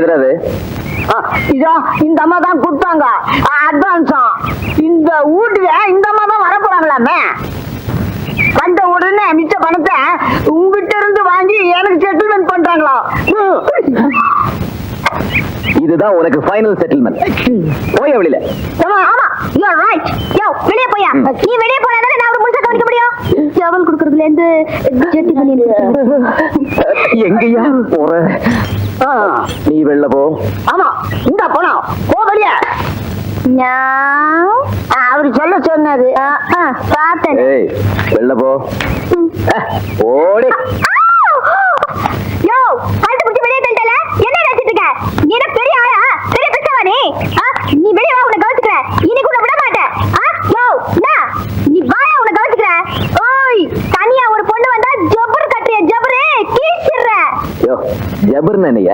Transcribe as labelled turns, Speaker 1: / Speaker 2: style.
Speaker 1: எதுறது
Speaker 2: ஆ, இதோ இந்த அம்மா தான் கொடுத்தாங்க. அட்வான்ஸா இந்த வீட்டுல இந்த அம்மா தான் வரப்போறாங்களாமே? வந்த உடனே மிச்ச பணத்தை உங்ககிட்ட இருந்து வாங்கி எனக்கு செட்டில்மெண்ட் பண்றாங்களா?
Speaker 1: இதுதான் உனக்கு ஃபைனல் செட்டில்மெண்ட் போய வெளியில.
Speaker 3: ஆமா ஆமா. யூ ஆர் ரைட் யோ வெளிய போயா நீ வெளிய போனா தானே நான் ஒரு முழுசா கவனிக்க முடியும்? சேவல் குடுக்கறதுல இருந்து ஜெட்டி பண்ணி
Speaker 1: எங்கயா போற? நீ வெளில போ.
Speaker 2: ஆமா இந்த பணம் போ வெளியே. அவரு சொல்ல சொன்னாரு.
Speaker 3: பார்த்தேன்.
Speaker 1: ஏய் வெளில போ. ஓடி.
Speaker 3: ஐயோ ஜபர்
Speaker 2: நினைய